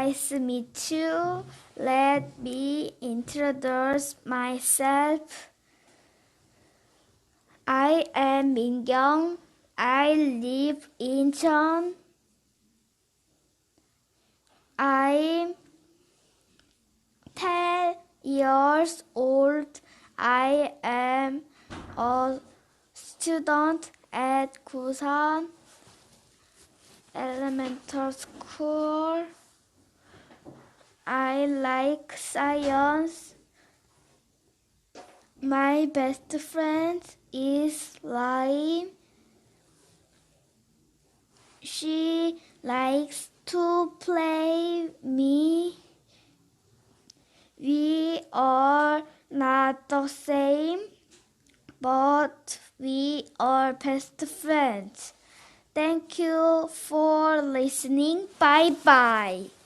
Nice to meet you. Let me introduce myself. I am Min Young. I live in Cheon. I'm 10 years old. I am a student at Kusan Elementary School. Like science. My best friend is Lai. She likes to play me. We are not the same, but we are best friends. Thank you for listening. Bye bye.